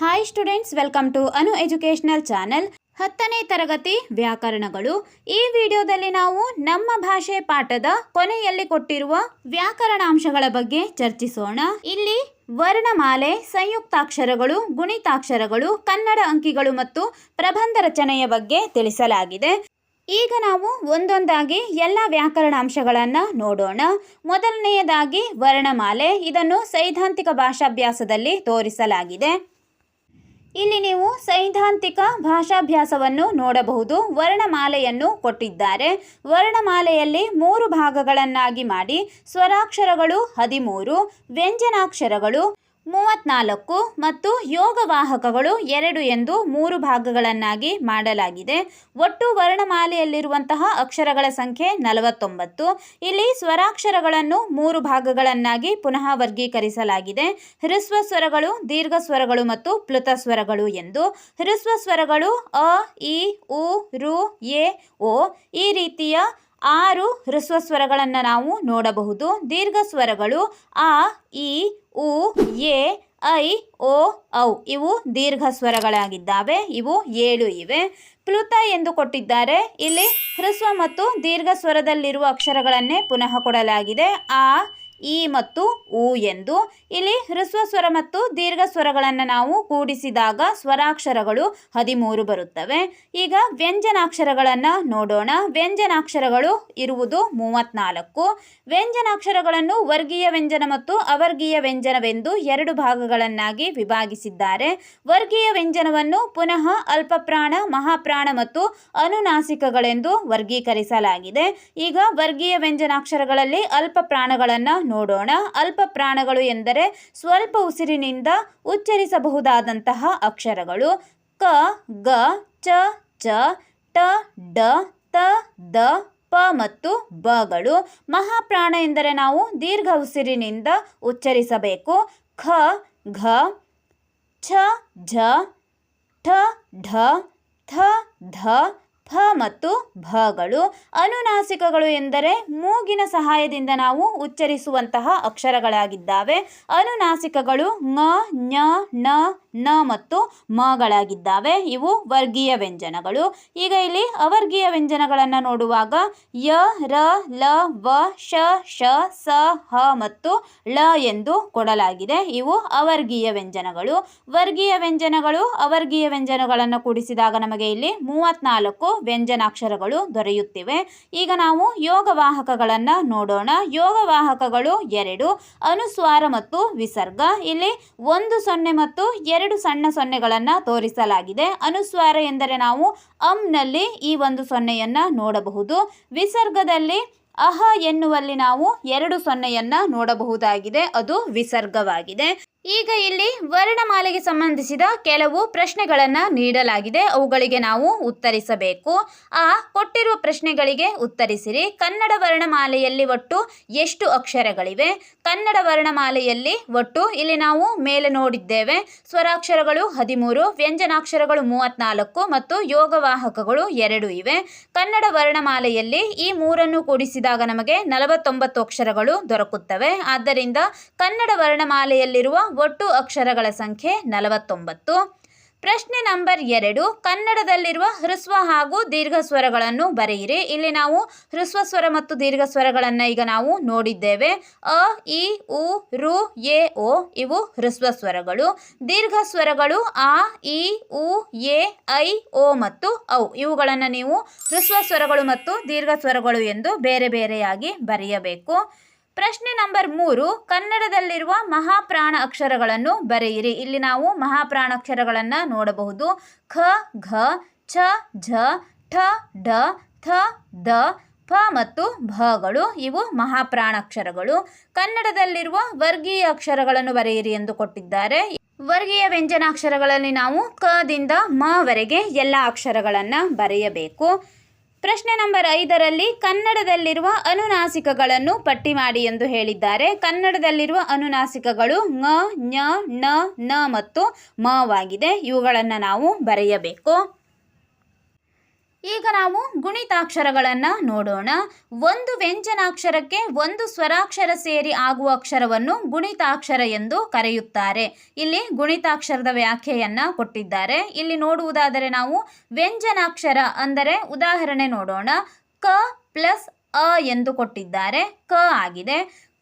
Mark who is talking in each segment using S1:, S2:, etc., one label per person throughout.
S1: Hi students welcome to Anu educational channel ಹತ್ತನೇ ತರಗತಿ ವ್ಯಾಕರಣಗಳು. ಈ ವಿಡಿಯೋದಲ್ಲಿ ನಾವು ನಮ್ಮ ಭಾಷೆ ಪಾಠದ ಕೊನೆಯಲ್ಲಿ ಕೊಟ್ಟಿರುವ ವ್ಯಾಕರಣಾಂಶಗಳ ಬಗ್ಗೆ ಚರ್ಚಿಸೋಣ. ಇಲ್ಲಿ ವರ್ಣಮಾಲೆ, ಸಂಯುಕ್ತಾಕ್ಷರಗಳು, ಗುಣಿತಾಕ್ಷರಗಳು, ಕನ್ನಡ ಅಂಕಿಗಳು ಮತ್ತು ಪ್ರಬಂಧ ರಚನೆಯ ಬಗ್ಗೆ ತಿಳಿಸಲಾಗಿದೆ. ಈಗ ನಾವು ಒಂದೊಂದಾಗಿ ಎಲ್ಲ ವ್ಯಾಕರಣಾಂಶಗಳನ್ನು ನೋಡೋಣ. ಮೊದಲನೆಯದಾಗಿ ವರ್ಣಮಾಲೆ, ಇದನ್ನು ಸೈದ್ಧಾಂತಿಕ ಭಾಷಾಭ್ಯಾಸದಲ್ಲಿ ತೋರಿಸಲಾಗಿದೆ. ಇಲ್ಲಿ ನೀವು ಸೈದ್ಧಾಂತಿಕ ಭಾಷಾಭ್ಯಾಸವನ್ನು ನೋಡಬಹುದು. ವರ್ಣಮಾಲೆಯನ್ನು ಕೊಟ್ಟಿದ್ದಾರೆ. ವರ್ಣಮಾಲೆಯಲ್ಲಿ ಮೂರು ಭಾಗಗಳನ್ನಾಗಿ ಮಾಡಿ. ಸ್ವರಾಕ್ಷರಗಳು ಹದಿಮೂರು ವ್ಯಂಜನಾಕ್ಷರಗಳು ಮೂವತ್ನಾಲ್ಕು ಮತ್ತು ಯೋಗವಾಹಕಗಳು ಎರಡು ಎಂದು ಮೂರು ಭಾಗಗಳನ್ನಾಗಿ ಮಾಡಲಾಗಿದೆ. ಒಟ್ಟು ವರ್ಣಮಾಲೆಯಲ್ಲಿರುವಂತಹ ಅಕ್ಷರಗಳ ಸಂಖ್ಯೆ ನಲವತ್ತೊಂಬತ್ತು. ಇಲ್ಲಿ ಸ್ವರಾಕ್ಷರಗಳನ್ನು ಮೂರು ಭಾಗಗಳನ್ನಾಗಿ ಪುನಃ ವರ್ಗೀಕರಿಸಲಾಗಿದೆ. ಹೃಸ್ವ ಸ್ವರಗಳು ದೀರ್ಘ ಸ್ವರಗಳು ಮತ್ತು ಪ್ಲುತ ಸ್ವರಗಳು ಎಂದು. ಹೃಸ್ವ ಸ್ವರಗಳು ಅ, ಇ, ಉ, ರು, ಎ, ಓ ಈ ರೀತಿಯ ಆರು ಹೃಸ್ವ ಸ್ವರಗಳನ್ನು ನಾವು ನೋಡಬಹುದು. ದೀರ್ಘ ಸ್ವರಗಳು ಆ ಇ ಉ, ಎ, ಐ, ಓ, ಔ ಇವು ದೀರ್ಘ ಸ್ವರಗಳಾಗಿದ್ದಾವೆ. ಇವು ಏಳು ಇವೆ. ಪ್ಲುತ ಎಂದು ಕೊಟ್ಟಿದ್ದಾರೆ. ಇಲ್ಲಿ ಹೃಸ್ವ ಮತ್ತು ದೀರ್ಘ ಸ್ವರದಲ್ಲಿರುವ ಅಕ್ಷರಗಳನ್ನೇ ಪುನಃ ಕೊಡಲಾಗಿದೆ. ಆ ಇ ಮತ್ತು ಉ ಎಂದು. ಇಲ್ಲಿ ಹೃಸ್ವ ಸ್ವರ ಮತ್ತು ದೀರ್ಘ ಸ್ವರಗಳನ್ನು ನಾವು ಕೂಡಿಸಿದಾಗ ಸ್ವರಾಕ್ಷರಗಳು ಹದಿಮೂರು ಬರುತ್ತವೆ. ಈಗ ವ್ಯಂಜನಾಕ್ಷರಗಳನ್ನು ನೋಡೋಣ. ವ್ಯಂಜನಾಕ್ಷರಗಳು ಇರುವುದು ಮೂವತ್ನಾಲ್ಕು. ವ್ಯಂಜನಾಕ್ಷರಗಳನ್ನು ವರ್ಗೀಯ ವ್ಯಂಜನ ಮತ್ತು ಅವರ್ಗೀಯ ವ್ಯಂಜನವೆಂದು ಎರಡು ಭಾಗಗಳನ್ನಾಗಿ ವಿಭಾಗಿಸಿದ್ದಾರೆ. ವರ್ಗೀಯ ವ್ಯಂಜನವನ್ನು ಪುನಃ ಅಲ್ಪಪ್ರಾಣ, ಮಹಾಪ್ರಾಣ ಮತ್ತು ಅನುನಾಸಿಕಗಳೆಂದು ವರ್ಗೀಕರಿಸಲಾಗಿದೆ. ಈಗ ವರ್ಗೀಯ ವ್ಯಂಜನಾಕ್ಷರಗಳಲ್ಲಿ ಅಲ್ಪ ಪ್ರಾಣಗಳನ್ನು ನೋಡೋಣ. ಅಲ್ಪ ಪ್ರಾಣಗಳು ಎಂದರೆ ಸ್ವಲ್ಪ ಉಸಿರಿನಿಂದ ಉಚ್ಚರಿಸಬಹುದಾದಂತಹ ಅಕ್ಷರಗಳು. ಕ, ಗ, ಚ ಚ, ಟ, ಡ, ತ, ದ, ಪ ಮತ್ತು ಬಗಳು ಮಹಾಪ್ರಾಣ ಎಂದರೆ ನಾವು ದೀರ್ಘ ಉಸಿರಿನಿಂದ ಉಚ್ಚರಿಸಬೇಕು. ಖ, ಘ, ಛ, ಝ, ಠ, ಢ, ಥ, ಧ ಫ ಮತ್ತು ಭಗಳು, ಅನುನಾಸಿಕಗಳು ಎಂದರೆ ಮೂಗಿನ ಸಹಾಯದಿಂದ ನಾವು ಉಚ್ಚರಿಸುವಂತಹ ಅಕ್ಷರಗಳಾಗಿದ್ದಾವೆ. ಅನುನಾಸಿಕಗಳು ಮ ಞ ಣ ನ ಮತ್ತು ಮಗಳಾಗಿದ್ದಾವೆ. ಇವು ವರ್ಗೀಯ ವ್ಯಂಜನಗಳು. ಈಗ ಇಲ್ಲಿ ಅವರ್ಗೀಯ ವ್ಯಂಜನಗಳನ್ನು ನೋಡುವಾಗ ಯ, ರ, ಲ, ವ, ಶ ಶ, ಸ, ಹ ಮತ್ತು ಳ ಎಂದು ಕೊಡಲಾಗಿದೆ. ಇವು ಅವರ್ಗೀಯ ವ್ಯಂಜನಗಳು. ವರ್ಗೀಯ ವ್ಯಂಜನಗಳು ಅವರ್ಗೀಯ ವ್ಯಂಜನಗಳನ್ನು ಕೂಡಿಸಿದಾಗ ನಮಗೆ ಇಲ್ಲಿ ಮೂವತ್ನಾಲ್ಕು ವ್ಯಂಜನಾಕ್ಷರಗಳು ದೊರೆಯುತ್ತಿವೆ. ಈಗ ನಾವು ಯೋಗವಾಹಕಗಳನ್ನು ನೋಡೋಣ. ಯೋಗವಾಹಕಗಳು ಎರಡು, ಅನುಸ್ವಾರ ಮತ್ತು ವಿಸರ್ಗ. ಇಲ್ಲಿ ಒಂದು ಸೊನ್ನೆ ಮತ್ತು ಎರಡು ಸಣ್ಣ ಸೊನ್ನೆಗಳನ್ನು ತೋರಿಸಲಾಗಿದೆ. ಅನುಸ್ವಾರ ಎಂದರೆ ನಾವು ಅಂನಲ್ಲಿ ಈ ಒಂದು ಸೊನ್ನೆಯನ್ನು ನೋಡಬಹುದು. ವಿಸರ್ಗದಲ್ಲಿ ಅಹ ಎನ್ನುವಲ್ಲಿ ನಾವು ಎರಡು ಸೊನ್ನೆಯನ್ನು ನೋಡಬಹುದಾಗಿದೆ. ಅದು ವಿಸರ್ಗವಾಗಿದೆ. ಈಗ ಇಲ್ಲಿ ವರ್ಣಮಾಲೆಗೆ ಸಂಬಂಧಿಸಿದ ಕೆಲವು ಪ್ರಶ್ನೆಗಳನ್ನು ನೀಡಲಾಗಿದೆ. ಅವುಗಳಿಗೆ ನಾವು ಉತ್ತರಿಸಬೇಕು. ಆ, ಕೊಟ್ಟಿರುವ ಪ್ರಶ್ನೆಗಳಿಗೆ ಉತ್ತರಿಸಿರಿ. ಕನ್ನಡ ವರ್ಣಮಾಲೆಯಲ್ಲಿ ಒಟ್ಟು ಎಷ್ಟು ಅಕ್ಷರಗಳಿವೆ? ಕನ್ನಡ ವರ್ಣಮಾಲೆಯಲ್ಲಿ ಒಟ್ಟು ಇಲ್ಲಿ ನಾವು ಮೇಲೆ ನೋಡಿದ್ದೇವೆ. ಸ್ವರಾಕ್ಷರಗಳು ಹದಿಮೂರು, ವ್ಯಂಜನಾಕ್ಷರಗಳು ಮೂವತ್ನಾಲ್ಕು ಮತ್ತು ಯೋಗವಾಹಕಗಳು ಎರಡು ಇವೆ. ಕನ್ನಡ ವರ್ಣಮಾಲೆಯಲ್ಲಿ ಈ ಮೂರನ್ನು ಕೂಡಿಸಿದಾಗ ನಮಗೆ ನಲವತ್ತೊಂಬತ್ತು ಅಕ್ಷರಗಳು ದೊರಕುತ್ತವೆ. ಆದ್ದರಿಂದ ಕನ್ನಡ ವರ್ಣಮಾಲೆಯಲ್ಲಿರುವ ಒಟ್ಟು ಅಕ್ಷರಗಳ ಸಂಖ್ಯೆ ನಲವತ್ತೊಂಬತ್ತು. ಪ್ರಶ್ನೆ ನಂಬರ್ ಎರಡು, ಕನ್ನಡದಲ್ಲಿರುವ ಹೃಸ್ವ ಹಾಗೂ ದೀರ್ಘ ಸ್ವರಗಳನ್ನು ಬರೆಯಿರಿ. ಇಲ್ಲಿ ನಾವು ಹೃಸ್ವ ಸ್ವರ ಮತ್ತು ದೀರ್ಘ ಸ್ವರಗಳನ್ನು ಈಗ ನಾವು ನೋಡಿದ್ದೇವೆ. ಅ, ಇ, ಉ, ರು, ಎ, ಓ, ಇವು ಹೃಸ್ವ ಸ್ವರಗಳು. ದೀರ್ಘ ಸ್ವರಗಳು ಆ, ಇ, ಉ, ಎ, ಐ, ಓ ಮತ್ತು ಔ. ಇವುಗಳನ್ನು ನೀವು ಹೃಸ್ವ ಸ್ವರಗಳು ಮತ್ತು ದೀರ್ಘ ಸ್ವರಗಳು ಎಂದು ಬೇರೆ ಬೇರೆಯಾಗಿ ಬರೆಯಬೇಕು. ಪ್ರಶ್ನೆ ನಂಬರ್ ಮೂರು, ಕನ್ನಡದಲ್ಲಿರುವ ಮಹಾಪ್ರಾಣ ಅಕ್ಷರಗಳನ್ನು ಬರೆಯಿರಿ. ಇಲ್ಲಿ ನಾವು ಮಹಾಪ್ರಾಣ ಅಕ್ಷರಗಳನ್ನು ನೋಡಬಹುದು. ಖ, ಘ, ಛ, ಝ, ಠ, ಢ, ಥ, ದ ಫ ಮತ್ತು ಭಗಳು ಇವು ಮಹಾಪ್ರಾಣ ಅಕ್ಷರಗಳು. ಕನ್ನಡದಲ್ಲಿರುವ ವರ್ಗೀಯ ಅಕ್ಷರಗಳನ್ನು ಬರೆಯಿರಿ ಎಂದು ಕೊಟ್ಟಿದ್ದಾರೆ. ವರ್ಗೀಯ ವ್ಯಂಜನಾಕ್ಷರಗಳಲ್ಲಿ ನಾವು ಕದಿಂದ ಮವರೆಗೆ ಎಲ್ಲ ಅಕ್ಷರಗಳನ್ನು ಬರೆಯಬೇಕು. ಪ್ರಶ್ನೆ ನಂಬರ್ ಐದರಲ್ಲಿ ಕನ್ನಡದಲ್ಲಿರುವ ಅನುನಾಸಿಕಗಳನ್ನು ಪಟ್ಟಿ ಮಾಡಿ ಎಂದು ಹೇಳಿದ್ದಾರೆ. ಕನ್ನಡದಲ್ಲಿರುವ ಅನುನಾಸಿಕಗಳು ಙ ಞ, ಣ ನ ಮತ್ತು ಮವಾಗಿದೆ ಇವುಗಳನ್ನು ನಾವು ಬರೆಯಬೇಕು. ಈಗ ನಾವು ಗುಣಿತಾಕ್ಷರಗಳನ್ನು ನೋಡೋಣ. ಒಂದು ವ್ಯಂಜನಾಕ್ಷರಕ್ಕೆ ಒಂದು ಸ್ವರಾಕ್ಷರ ಸೇರಿ ಆಗುವ ಅಕ್ಷರವನ್ನು ಗುಣಿತಾಕ್ಷರ ಎಂದು ಕರೆಯುತ್ತಾರೆ. ಇಲ್ಲಿ ಗುಣಿತಾಕ್ಷರದ ವ್ಯಾಖ್ಯೆಯನ್ನು ಕೊಟ್ಟಿದ್ದಾರೆ. ಇಲ್ಲಿ ನೋಡುವುದಾದರೆ ನಾವು ವ್ಯಂಜನಾಕ್ಷರ ಅಂದರೆ ಉದಾಹರಣೆ ನೋಡೋಣ. ಕ ಪ್ಲಸ್ ಅ ಎಂದು ಕೊಟ್ಟಿದ್ದಾರೆ. ಕ ಆಗಿದೆ.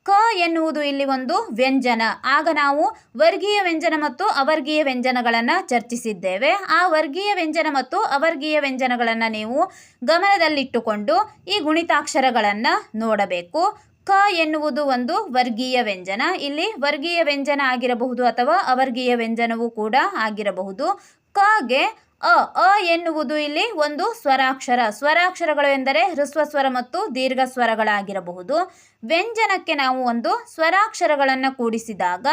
S1: ಕ ಎನ್ನುವುದು ಇಲ್ಲಿ ಒಂದು ವ್ಯಂಜನ. ಆಗ ನಾವು ವರ್ಗೀಯ ವ್ಯಂಜನ ಮತ್ತು ಅವರ್ಗೀಯ ವ್ಯಂಜನಗಳನ್ನು ಚರ್ಚಿಸಿದ್ದೇವೆ. ಆ ವರ್ಗೀಯ ವ್ಯಂಜನ ಮತ್ತು ಅವರ್ಗೀಯ ವ್ಯಂಜನಗಳನ್ನು ನೀವು ಗಮನದಲ್ಲಿಟ್ಟುಕೊಂಡು ಈ ಗುಣಿತಾಕ್ಷರಗಳನ್ನು ನೋಡಬೇಕು. ಕ ಎನ್ನುವುದು ಒಂದು ವರ್ಗೀಯ ವ್ಯಂಜನ. ಇಲ್ಲಿ ವರ್ಗೀಯ ವ್ಯಂಜನ ಆಗಿರಬಹುದು ಅಥವಾ ಅವರ್ಗೀಯ ವ್ಯಂಜನವೂ ಕೂಡ ಆಗಿರಬಹುದು. ಕಗೆ ಅ ಅ ಎನ್ನುವುದು ಇಲ್ಲಿ ಒಂದು ಸ್ವರಾಕ್ಷರ. ಸ್ವರಾಕ್ಷರಗಳು ಎಂದರೆ ಹೃಸ್ವ ಸ್ವರ ಮತ್ತು ದೀರ್ಘ ಸ್ವರಗಳಾಗಿರಬಹುದು. ವ್ಯಂಜನಕ್ಕೆ ನಾವು ಒಂದು ಸ್ವರಾಕ್ಷರಗಳನ್ನು ಕೂಡಿಸಿದಾಗ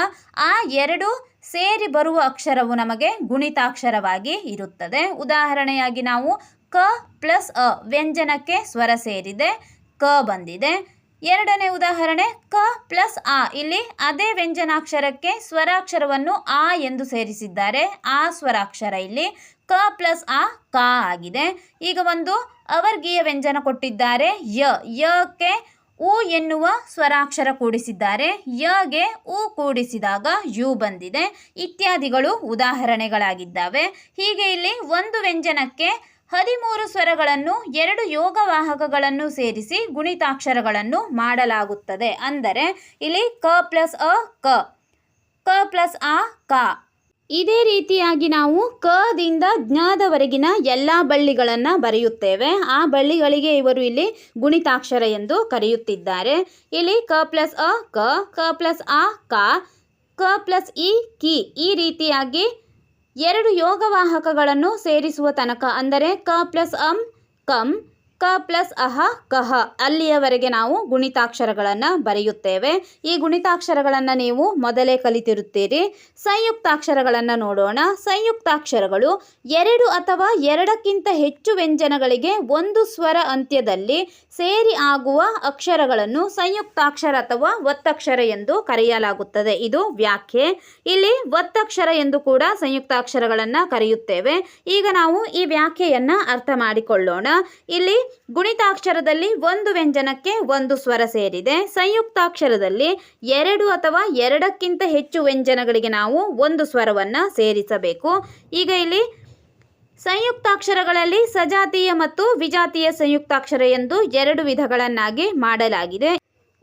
S1: ಆ ಎರಡು ಸೇರಿ ಬರುವ ಅಕ್ಷರವು ನಮಗೆ ಗುಣಿತಾಕ್ಷರವಾಗಿ ಇರುತ್ತದೆ. ಉದಾಹರಣೆಯಾಗಿ ನಾವು ಕ ಪ್ಲಸ್ ಅ ವ್ಯಂಜನಕ್ಕೆ ಸ್ವರ ಸೇರಿದೆ, ಕ ಬಂದಿದೆ. ಎರಡನೇ ಉದಾಹರಣೆ, ಕ ಪ್ಲಸ್ ಆ. ಇಲ್ಲಿ ಅದೇ ವ್ಯಂಜನಾಕ್ಷರಕ್ಕೆ ಸ್ವರಾಕ್ಷರವನ್ನು ಆ ಎಂದು ಸೇರಿಸಿದ್ದಾರೆ. ಆ ಸ್ವರಾಕ್ಷರ ಇಲ್ಲಿ ಕ ಪ್ಲಸ್ ಆ ಕ ಆಗಿದೆ. ಈಗ ಒಂದು ಅವರ್ಗೀಯ ವ್ಯಂಜನ ಕೊಟ್ಟಿದ್ದಾರೆ. ಯ, ಯಕ್ಕೆ ಉ ಎನ್ನುವ ಸ್ವರಾಕ್ಷರ ಕೂಡಿಸಿದ್ದಾರೆ. ಯಗೆ ಉ ಕೂಡಿಸಿದಾಗ ಯು ಬಂದಿದೆ. ಇತ್ಯಾದಿಗಳು ಉದಾಹರಣೆಗಳಾಗಿದ್ದಾವೆ. ಹೀಗೆ ಇಲ್ಲಿ ಒಂದು ವ್ಯಂಜನಕ್ಕೆ ಹದಿಮೂರು ಸ್ವರಗಳನ್ನು, ಎರಡು ಯೋಗವಾಹಕಗಳನ್ನು ಸೇರಿಸಿ ಗುಣಿತಾಕ್ಷರಗಳನ್ನು ಮಾಡಲಾಗುತ್ತದೆ. ಅಂದರೆ ಇಲ್ಲಿ ಕ ಪ್ಲಸ್ ಅ ಕ ಕ ಪ್ಲಸ್ ಆ ಕ. ಇದೇ ರೀತಿಯಾಗಿ ನಾವು ಕದಿಂದ ಜ್ಞಾದವರೆಗಿನ ಎಲ್ಲ ಬಳ್ಳಿಗಳನ್ನು ಬರೆಯುತ್ತೇವೆ. ಆ ಬಳ್ಳಿಗಳಿಗೆ ಇವರು ಇಲ್ಲಿ ಗುಣಿತಾಕ್ಷರ ಎಂದು ಕರೆಯುತ್ತಿದ್ದಾರೆ. ಇಲ್ಲಿ ಕ ಪ್ಲಸ್ ಅ, ಕ ಕ ಪ್ಲಸ್ ಆ, ಕ ಕ ಪ್ಲಸ್ ಇ, ಕಿ ಈ ರೀತಿಯಾಗಿ ಎರಡು ಯೋಗವಾಹಕಗಳನ್ನು ಸೇರಿಸುವ ತನಕ ಅಂದರೆ ಕ ಪ್ಲಸ್ ಅಂ, ಕಂ ಕ ಪ್ಲಸ್ ಅಹ ಕಹ. ಅಲ್ಲಿಯವರೆಗೆ ನಾವು ಗುಣಿತಾಕ್ಷರಗಳನ್ನು ಬರೆಯುತ್ತೇವೆ. ಈ ಗುಣಿತಾಕ್ಷರಗಳನ್ನು ನೀವು ಮೊದಲೇ ಕಲಿತಿರುತ್ತೀರಿ. ಸಂಯುಕ್ತಾಕ್ಷರಗಳನ್ನು ನೋಡೋಣ. ಸಂಯುಕ್ತಾಕ್ಷರಗಳು ಎರಡು ಅಥವಾ ಎರಡಕ್ಕಿಂತ ಹೆಚ್ಚು ವ್ಯಂಜನಗಳಿಗೆ ಒಂದು ಸ್ವರ ಅಂತ್ಯದಲ್ಲಿ ಸೇರಿ ಆಗುವ ಅಕ್ಷರಗಳನ್ನು ಸಂಯುಕ್ತಾಕ್ಷರ ಅಥವಾ ಒತ್ತಕ್ಷರ ಎಂದು ಕರೆಯಲಾಗುತ್ತದೆ. ಇದು ವ್ಯಾಖ್ಯೆ. ಇಲ್ಲಿ ಒತ್ತಕ್ಷರ ಎಂದು ಕೂಡ ಸಂಯುಕ್ತಾಕ್ಷರಗಳನ್ನು ಕರೆಯುತ್ತೇವೆ. ಈಗ ನಾವು ಈ ವ್ಯಾಖ್ಯೆಯನ್ನು ಅರ್ಥ ಮಾಡಿಕೊಳ್ಳೋಣ. ಇಲ್ಲಿ ಗುಣಿತಾಕ್ಷರದಲ್ಲಿ ಒಂದು ವ್ಯಂಜನಕ್ಕೆ ಒಂದು ಸ್ವರ ಸೇರಿದೆ. ಸಂಯುಕ್ತಾಕ್ಷರದಲ್ಲಿ ಎರಡು ಅಥವಾ ಎರಡಕ್ಕಿಂತ ಹೆಚ್ಚು ವ್ಯಂಜನಗಳಿಗೆ ನಾವು ಒಂದು ಸ್ವರವನ್ನು ಸೇರಿಸಬೇಕು. ಈಗ ಇಲ್ಲಿ ಸಂಯುಕ್ತಾಕ್ಷರಗಳಲ್ಲಿ ಸಜಾತೀಯ ಮತ್ತು ವಿಜಾತೀಯ ಸಂಯುಕ್ತಾಕ್ಷರ ಎಂದು ಎರಡು ವಿಧಗಳನ್ನಾಗಿ ಮಾಡಲಾಗಿದೆ.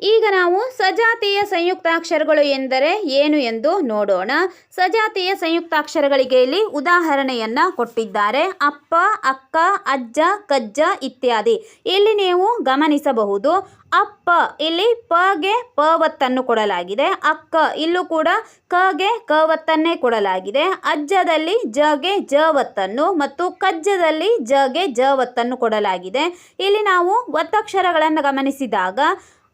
S1: ಈಗ ನಾವು ಸಜಾತೀಯ ಸಂಯುಕ್ತಾಕ್ಷರಗಳು ಎಂದರೆ ಏನು ಎಂದು ನೋಡೋಣ. ಸಜಾತೀಯ ಸಂಯುಕ್ತಾಕ್ಷರಗಳಿಗೆ ಇಲ್ಲಿ ಉದಾಹರಣೆಯನ್ನ ಕೊಟ್ಟಿದ್ದಾರೆ. ಅಪ್ಪ, ಅಕ್ಕ, ಅಜ್ಜ, ಕಜ್ಜ ಇತ್ಯಾದಿ. ಇಲ್ಲಿ ನೀವು ಗಮನಿಸಬಹುದು. ಅಪ್ಪ, ಇಲ್ಲಿ ಪಗೆ ಪವತ್ತನ್ನು ಕೊಡಲಾಗಿದೆ. ಅಕ್ಕ, ಇಲ್ಲೂ ಕೂಡ ಕಗೆ ಕವತ್ತನ್ನೇ ಕೊಡಲಾಗಿದೆ. ಅಜ್ಜದಲ್ಲಿ ಜಗೆ ಜವತ್ತನ್ನು ಮತ್ತು ಕಜ್ಜದಲ್ಲಿ ಜಗೆ ಜವತ್ತನ್ನು ಕೊಡಲಾಗಿದೆ. ಇಲ್ಲಿ ನಾವು ಒತ್ತಕ್ಷರಗಳನ್ನು ಗಮನಿಸಿದಾಗ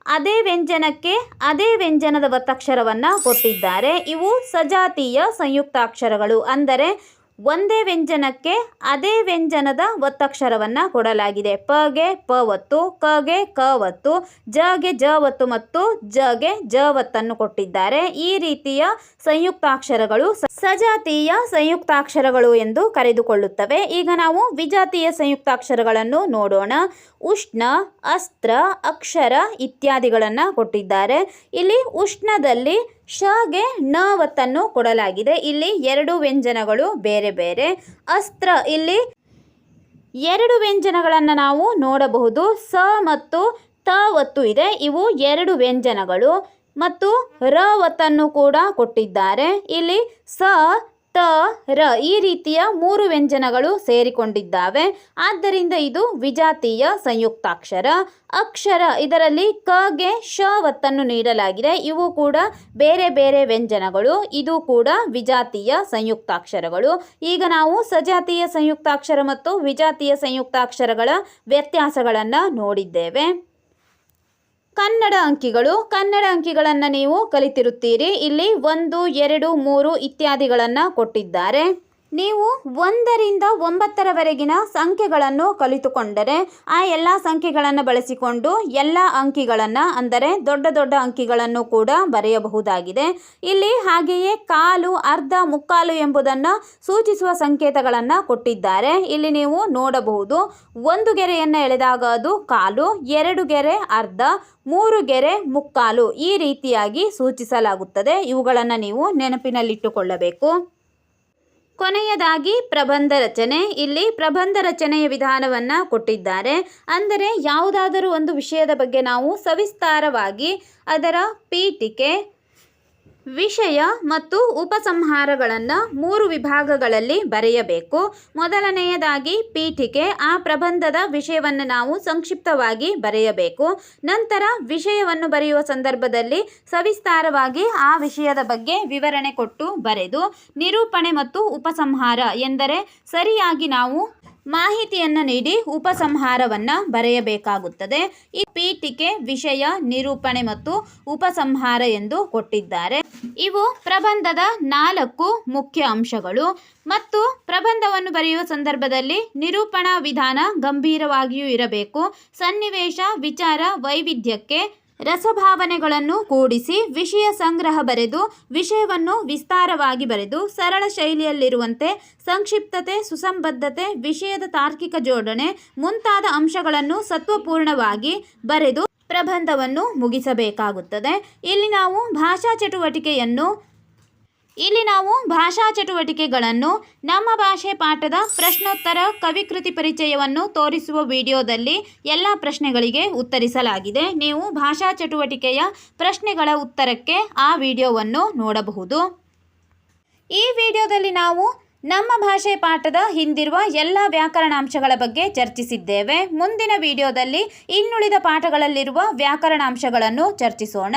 S1: ಅದೇ ವ್ಯಂಜನಕ್ಕೆ ಅದೇ ವ್ಯಂಜನದ ಒತ್ತಕ್ಷರವನ್ನು ಕೊಟ್ಟಿದ್ದಾರೆ. ಇವು ಸಜಾತಿಯ ಸಂಯುಕ್ತಾಕ್ಷರಗಳು. ಅಂದರೆ ಒಂದೇ ವ್ಯಂಜನಕ್ಕೆ ಅದೇ ವ್ಯಂಜನದ ಒತ್ತಕ್ಷರವನ್ನು ಕೊಡಲಾಗಿದೆ. ಪಗೆ ಪ ಒತ್ತು ಕಗೆ ಕ ಒತ್ತು ಜಗೆ ಜ ಒತ್ತು ಮತ್ತು ಜಗೆ ಜ ಒತ್ತನ್ನು ಕೊಟ್ಟಿದ್ದಾರೆ. ಈ ರೀತಿಯ ಸಂಯುಕ್ತಾಕ್ಷರಗಳು ಸಜಾತೀಯ ಸಂಯುಕ್ತಾಕ್ಷರಗಳು ಎಂದು ಕರೆದುಕೊಳ್ಳುತ್ತವೆ. ಈಗ ನಾವು ವಿಜಾತೀಯ ಸಂಯುಕ್ತಾಕ್ಷರಗಳನ್ನು ನೋಡೋಣ. ಉಷ್ಣ, ಅಸ್ತ್ರ, ಅಕ್ಷರ ಇತ್ಯಾದಿಗಳನ್ನು ಕೊಟ್ಟಿದ್ದಾರೆ. ಇಲ್ಲಿ ಉಷ್ಣದಲ್ಲಿ ಶಗೆ ನ ಒತ್ತನ್ನು ಕೊಡಲಾಗಿದೆ. ಇಲ್ಲಿ ಎರಡು ವ್ಯಂಜನಗಳು ಬೇರೆ ಬೇರೆ. ಅಸ್ತ್ರ ಇಲ್ಲಿ ಎರಡು ವ್ಯಂಜನಗಳನ್ನು ನಾವು ನೋಡಬಹುದು. ಸ ಮತ್ತು ತ ಒತ್ತು ಇದೆ. ಇವು ಎರಡು ವ್ಯಂಜನಗಳು. ಮತ್ತು ರ ಒತ್ತನ್ನು ಕೂಡ ಕೊಟ್ಟಿದ್ದಾರೆ. ಇಲ್ಲಿ ಸ ತ, ರ ಈ ರೀತಿಯ ಮೂರು ವ್ಯಂಜನಗಳು ಸೇರಿಕೊಂಡಿದ್ದಾವೆ. ಆದ್ದರಿಂದ ಇದು ವಿಜಾತೀಯ ಸಂಯುಕ್ತಾಕ್ಷರ. ಅಕ್ಷರ ಇದರಲ್ಲಿ ಕಗೆ ಶ ಒತ್ತನ್ನು ನೀಡಲಾಗಿದೆ. ಇವು ಕೂಡ ಬೇರೆ ಬೇರೆ ವ್ಯಂಜನಗಳು. ಇದು ಕೂಡ ವಿಜಾತೀಯ ಸಂಯುಕ್ತಾಕ್ಷರಗಳು. ಈಗ ನಾವು ಸಜಾತೀಯ ಸಂಯುಕ್ತಾಕ್ಷರ ಮತ್ತು ವಿಜಾತೀಯ ಸಂಯುಕ್ತಾಕ್ಷರಗಳ ವ್ಯತ್ಯಾಸಗಳನ್ನು ನೋಡಿದ್ದೇವೆ. ಕನ್ನಡ ಅಂಕಿಗಳು ಕನ್ನಡ ಅಂಕಿಗಳನ್ನು ನೀವು ಕಲಿತಿರುತ್ತೀರಿ. ಇಲ್ಲಿ ಒಂದು ಎರಡು ಮೂರು ಇತ್ಯಾದಿಗಳನ್ನು ಕೊಟ್ಟಿದ್ದಾರೆ. ನೀವು ಒಂದರಿಂದ ಒಂಬತ್ತರವರೆಗಿನ ಸಂಖ್ಯೆಗಳನ್ನು ಕಲಿತುಕೊಂಡರೆ ಆ ಎಲ್ಲ ಸಂಖ್ಯೆಗಳನ್ನು ಬಳಸಿಕೊಂಡು ಎಲ್ಲ ಅಂಕಿಗಳನ್ನು, ಅಂದರೆ ದೊಡ್ಡ ದೊಡ್ಡ ಅಂಕಿಗಳನ್ನು ಕೂಡ ಬರೆಯಬಹುದಾಗಿದೆ. ಇಲ್ಲಿ ಹಾಗೆಯೇ ಕಾಲು, ಅರ್ಧ, ಮುಕ್ಕಾಲು ಎಂಬುದನ್ನು ಸೂಚಿಸುವ ಸಂಕೇತಗಳನ್ನು ಕೊಟ್ಟಿದ್ದಾರೆ. ಇಲ್ಲಿ ನೀವು ನೋಡಬಹುದು, ಒಂದು ಗೆರೆಯನ್ನು ಎಳೆದಾಗ ಅದು ಕಾಲು, ಎರಡು ಗೆರೆ, ಅರ್ಧ, ಮೂರು ಗೆರೆ, ಮುಕ್ಕಾಲು ಈ ರೀತಿಯಾಗಿ ಸೂಚಿಸಲಾಗುತ್ತದೆ. ಇವುಗಳನ್ನು ನೀವು ನೆನಪಿನಲ್ಲಿಟ್ಟುಕೊಳ್ಳಬೇಕು. ಕೊನೆಯದಾಗಿ ಪ್ರಬಂಧ ರಚನೆ. ಇಲ್ಲಿ ಪ್ರಬಂಧ ರಚನೆಯ ವಿಧಾನವನ್ನು ಕೊಟ್ಟಿದ್ದಾರೆ. ಅಂದರೆ ಯಾವುದಾದರೂ ಒಂದು ವಿಷಯದ ಬಗ್ಗೆ ನಾವು ಸವಿಸ್ತಾರವಾಗಿ ಅದರ ಪೀಠಿಕೆ ವಿಷಯ ಮತ್ತು ಉಪಸಂಹಾರಗಳನ್ನು ಮೂರು ವಿಭಾಗಗಳಲ್ಲಿ ಬರೆಯಬೇಕು. ಮೊದಲನೆಯದಾಗಿ ಪೀಠಿಕೆ, ಆ ಪ್ರಬಂಧದ ವಿಷಯವನ್ನು ನಾವು ಸಂಕ್ಷಿಪ್ತವಾಗಿ ಬರೆಯಬೇಕು. ನಂತರ ವಿಷಯವನ್ನು ಬರೆಯುವ ಸಂದರ್ಭದಲ್ಲಿ ಸವಿಸ್ತಾರವಾಗಿ ಆ ವಿಷಯದ ಬಗ್ಗೆ ವಿವರಣೆ ಕೊಟ್ಟು ಬರೆದು, ನಿರೂಪಣೆ ಮತ್ತು ಉಪಸಂಹಾರ ಎಂದರೆ ಸರಿಯಾಗಿ ನಾವು ಮಾಹಿತಿಯನ್ನು ನೀಡಿ ಉಪಸಂಹಾರವನ್ನು ಬರೆಯಬೇಕಾಗುತ್ತದೆ. ಈ ಪೀಠಿಕೆ ವಿಷಯ ನಿರೂಪಣೆ ಮತ್ತು ಉಪಸಂಹಾರ ಎಂದು ಕೊಟ್ಟಿದ್ದಾರೆ. ಇವು ಪ್ರಬಂಧದ ನಾಲ್ಕು ಮುಖ್ಯ ಅಂಶಗಳು ಮತ್ತು ಪ್ರಬಂಧವನ್ನು ಬರೆಯುವ ಸಂದರ್ಭದಲ್ಲಿ ನಿರೂಪಣಾ ವಿಧಾನ ಗಂಭೀರವಾಗಿಯೂ ಇರಬೇಕು. ಸನ್ನಿವೇಶ, ವಿಚಾರ, ವೈವಿಧ್ಯಕ್ಕೆ ರಸಭಾವನೆಗಳನ್ನು ಕೂಡಿಸಿ ವಿಷಯ ಸಂಗ್ರಹ ಬರೆದು, ವಿಷಯವನ್ನು ವಿಸ್ತಾರವಾಗಿ ಬರೆದು, ಸರಳ ಶೈಲಿಯಲ್ಲಿರುವಂತೆ ಸಂಕ್ಷಿಪ್ತತೆ, ಸುಸಂಬದ್ಧತೆ, ವಿಷಯದ ತಾರ್ಕಿಕ ಜೋಡಣೆ ಮುಂತಾದ ಅಂಶಗಳನ್ನು ಸತ್ವಪೂರ್ಣವಾಗಿ ಬರೆದು ಪ್ರಬಂಧವನ್ನು ಮುಗಿಸಬೇಕಾಗುತ್ತದೆ. ಇಲ್ಲಿ ನಾವು ಭಾಷಾ ಚಟುವಟಿಕೆಯನ್ನು ಇಲ್ಲಿ ನಾವು ಭಾಷಾ ಚಟುವಟಿಕೆಗಳನ್ನು, ನಮ್ಮ ಭಾಷೆ ಪಾಠದ ಪ್ರಶ್ನೋತ್ತರ ಕವಿಕೃತಿ ಪರಿಚಯವನ್ನು ತೋರಿಸುವ ವಿಡಿಯೋದಲ್ಲಿ ಎಲ್ಲ ಪ್ರಶ್ನೆಗಳಿಗೆ ಉತ್ತರಿಸಲಾಗಿದೆ. ನೀವು ಭಾಷಾ ಚಟುವಟಿಕೆಯ ಪ್ರಶ್ನೆಗಳ ಉತ್ತರಕ್ಕೆ ಆ ವಿಡಿಯೋವನ್ನು ನೋಡಬಹುದು. ಈ ವಿಡಿಯೋದಲ್ಲಿ ನಾವು ನಮ್ಮ ಭಾಷೆ ಪಾಠದ ಹಿಂದಿರುವ ಎಲ್ಲ ವ್ಯಾಕರಣಾಂಶಗಳ ಬಗ್ಗೆ ಚರ್ಚಿಸಿದ್ದೇವೆ. ಮುಂದಿನ ವಿಡಿಯೋದಲ್ಲಿ ಇನ್ನುಳಿದ ಪಾಠಗಳಲ್ಲಿರುವ ವ್ಯಾಕರಣಾಂಶಗಳನ್ನು ಚರ್ಚಿಸೋಣ.